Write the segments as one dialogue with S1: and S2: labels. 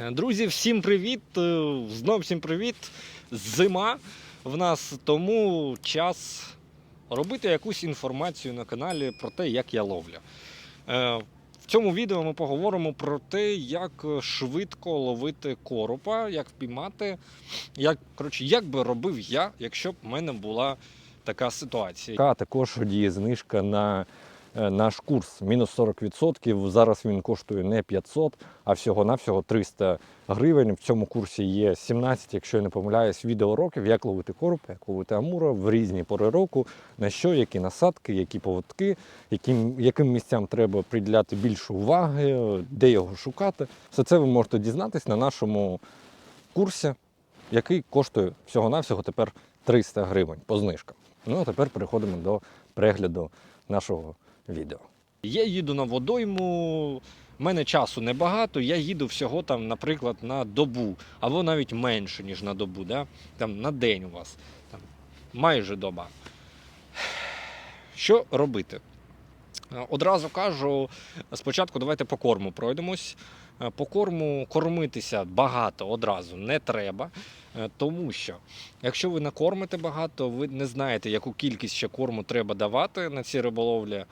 S1: Друзі, всім привіт! Е, Знов всім привіт! Зима в нас, тому час робити якусь інформацію на каналі про те, як я ловлю. Е, В цьому відео ми поговоримо про те, як швидко ловити коропа, як впіймати, як, коротше, як би робив я, якщо б в мене була така ситуація.
S2: Також діє знижка на наш курс мінус 40%. Зараз він коштує не 500, а всього-навсього 300 гривень. В цьому курсі є 17, якщо я не помиляюсь, відеоуроків, як ловити короб, як ловити амура в різні пори року, на що, які насадки, які поводки, яким, яким місцям треба приділяти більше уваги, де його шукати. Все це ви можете дізнатись на нашому курсі, який коштує всього-навсього тепер 300 гривень по знижкам. Ну а тепер переходимо до перегляду нашого відео.
S1: Я їду на водойму, в мене часу небагато, я їду всього там, наприклад, на добу, або навіть менше, ніж на добу, да? там, на день у вас, там, майже доба. Що робити? Одразу кажу, спочатку давайте по корму пройдемось. По корму кормитися багато одразу не треба, тому що якщо ви накормите багато, ви не знаєте, яку кількість ще корму треба давати на ці риболовлі,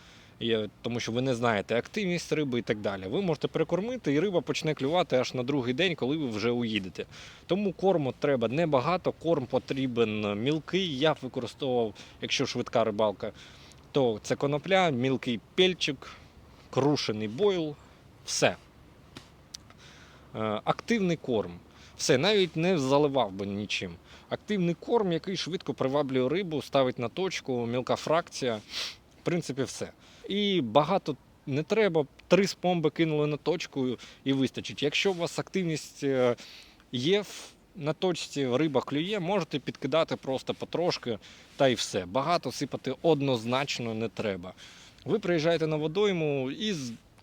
S1: тому що ви не знаєте активність риби і так далі. Ви можете перекормити, і риба почне клювати аж на другий день, коли ви вже уїдете. Тому корму треба небагато, корм потрібен мілкий. Я використовував, якщо швидка рибалка, то це конопля, мілкий пельчик, крушений бойл, все. Е, Активний корм. Все, навіть не заливав би нічим. Активний корм, який швидко приваблює рибу, ставить на точку, мілка фракція. В принципі, все. І багато не треба. Три спомби кинули на точку і вистачить. Якщо у вас активність е, є на точці, риба клює, можете підкидати просто потрошки та й все. Багато сипати однозначно не треба. Ви приїжджаєте на водойму і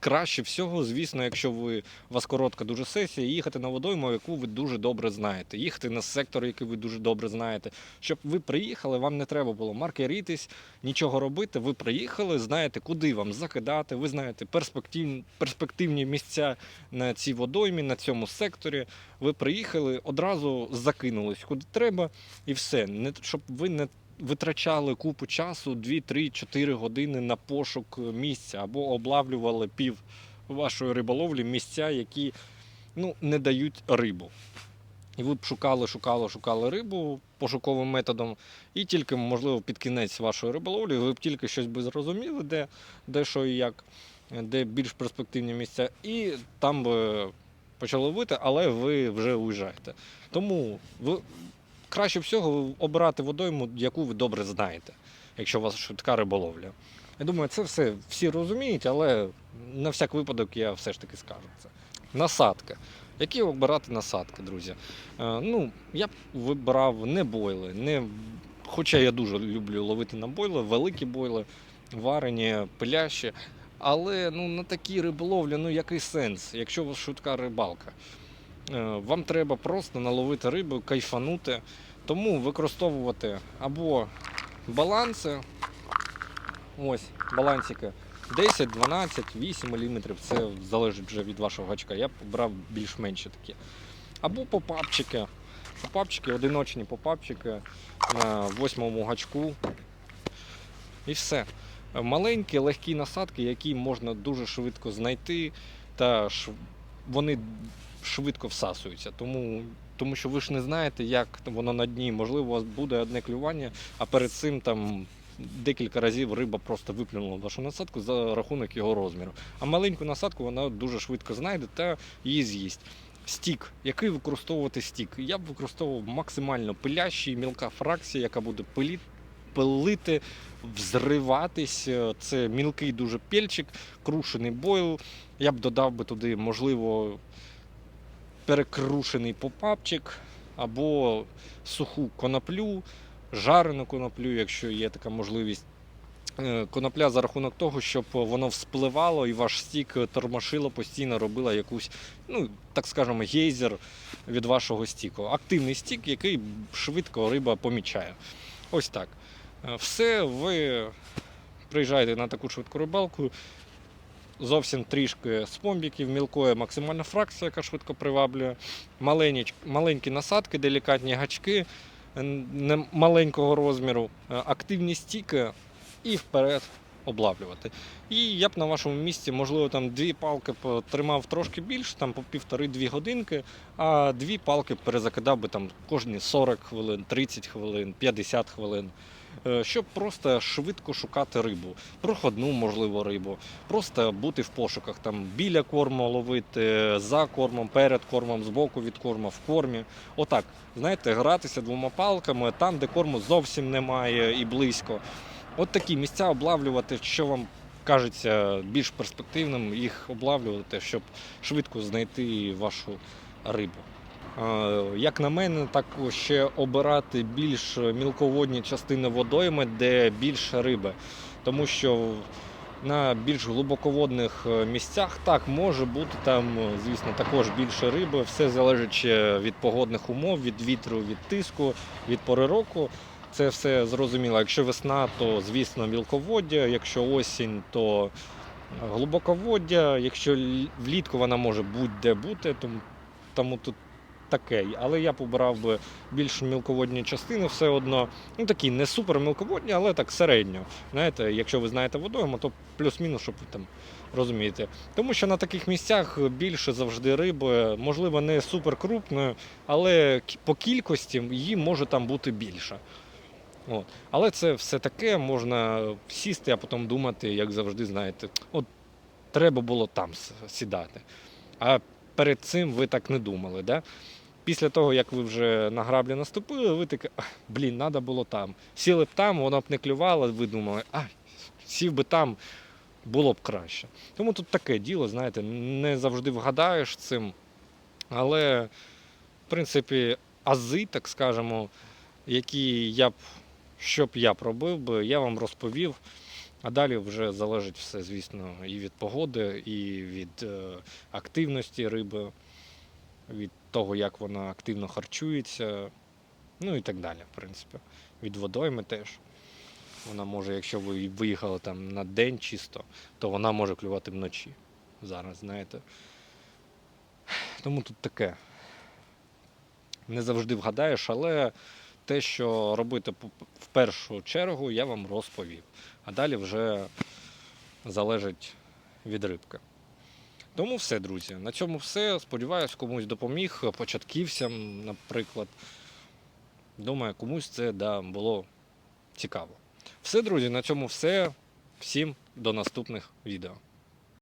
S1: краще всього, звісно, якщо ви у вас коротка дуже сесія, їхати на водойму, яку ви дуже добре знаєте, їхати на сектор, який ви дуже добре знаєте. Щоб ви приїхали, вам не треба було маркеритись, нічого робити. Ви приїхали, знаєте, куди вам закидати. Ви знаєте перспективні, перспективні місця на цій водоймі, на цьому секторі. Ви приїхали, одразу закинулись куди треба, і все. Не щоб ви не витрачали купу часу 2, 3, 4 години на пошук місця або облавлювали пів вашої риболовлі місця, які ну, не дають рибу. І ви б шукали, шукали, шукали рибу пошуковим методом, і тільки, можливо, під кінець вашої риболовлі ви б тільки щось би зрозуміли, де, де що і як, де більш перспективні місця, і там би почали ловити, але ви вже уїжджаєте. Тому ви краще всього обирати водойму, яку ви добре знаєте, якщо у вас швидка риболовля. Я думаю, це все всі розуміють, але на всяк випадок я все ж таки скажу це. Насадка. Які обирати насадки, друзі? Е, ну, я б вибирав не бойли, не... хоча я дуже люблю ловити на бойли, великі бойли, варені, пилящі. Але ну, на такій риболовлі, ну який сенс, якщо у вас швидка рибалка? Е, Вам треба просто наловити рибу, кайфанути. Тому використовувати або баланси, ось балансики 10, 12, 8 мм, це залежить вже від вашого гачка. Я брав більш-менші такі. Або попапчики. Попапчики, одиночні попапчики на восьмому гачку. І все. Маленькі, легкі насадки, які можна дуже швидко знайти, та вони швидко всасуються. Тому, тому що ви ж не знаєте, як воно на дні. Можливо, у вас буде одне клювання, а перед цим там декілька разів риба просто виплюнула вашу насадку за рахунок його розміру. А маленьку насадку вона дуже швидко знайде та її з'їсть. Стік. Який використовувати стік? Я б використовував максимально пилящий, мілка фракція, яка буде пилі- пилити, взриватись. Це мілкий дуже пельчик, крушений бойл. Я б додав би туди, можливо, перекрушений попапчик або суху коноплю, жарену коноплю, якщо є така можливість. Е, Конопля за рахунок того, щоб воно вспливало і ваш стік тормошило, постійно робила якусь, ну так скажемо, гейзер від вашого стіку. Активний стік, який швидко риба помічає. Ось так. Е, Все, ви приїжджаєте на таку швидку рибалку, зовсім трішки спомбіків, мілкої максимальна фракція, яка швидко приваблює, маленькі, маленькі насадки, делікатні гачки маленького розміру, е, активні стіки і вперед облавлювати. І я б на вашому місці, можливо, там дві палки тримав трошки більше, там по півтори-дві годинки, а дві палки перезакидав би там кожні 40 хвилин, 30 хвилин, 50 хвилин. Е, Щоб просто швидко шукати рибу, проходну, можливо, рибу, просто бути в пошуках, там біля корму ловити, за кормом, перед кормом, збоку від корму, в кормі. Отак, знаєте, гратися двома палками там, де корму зовсім немає і близько. От такі місця облавлювати, що вам кажеться більш перспективним, їх облавлювати, щоб швидко знайти вашу рибу. Е, Як на мене, так ще обирати більш мілководні частини водойми, де більше риби. Тому що на більш глибоководних е, місцях так може бути там, е, звісно, також більше риби. Все залежить від погодних умов, від вітру, від тиску, від пори року. Це все зрозуміло. Якщо весна, то звісно мілководдя, якщо осінь, то глибоководдя, якщо влітку вона може будь-де бути, тому, тому тут таке. Але я побирав би більш мілководні частини все одно. Ну такі не супер мілководні, але так середньо. Знаєте, якщо ви знаєте водойму, то плюс-мінус, щоб там розумієте. Тому що на таких місцях більше завжди риби, можливо, не супер крупною, але по кількості її може там бути більше. От. Але це все таке, можна сісти, а потім думати, як завжди, знаєте, от треба було там сідати. А перед цим ви так не думали. Да? Після того, як ви вже на граблі наступили, ви таке, «Ах, блін, треба було там. Сіли б там, воно б не клювало, ви думали, а, сів би там, було б краще. Тому тут таке діло, знаєте, не завжди вгадаєш цим. Але, в принципі, ази, так скажемо, які я б, що б я б робив би, я вам розповів. А далі вже залежить все, звісно, і від погоди, і від е, активності риби, від того, як вона активно харчується, ну і так далі, в принципі. Від водойми теж. Вона може, якщо ви виїхали там на день чисто, то вона може клювати вночі. Зараз, знаєте. Тому тут таке. Не завжди вгадаєш, але те, що робити в першу чергу, я вам розповів. А далі вже залежить від рибки. Тому все, друзі. На цьому все. Сподіваюсь, комусь допоміг, початківцям, наприклад. Думаю, комусь це да, було цікаво. Все, друзі, на цьому все. Всім до наступних відео.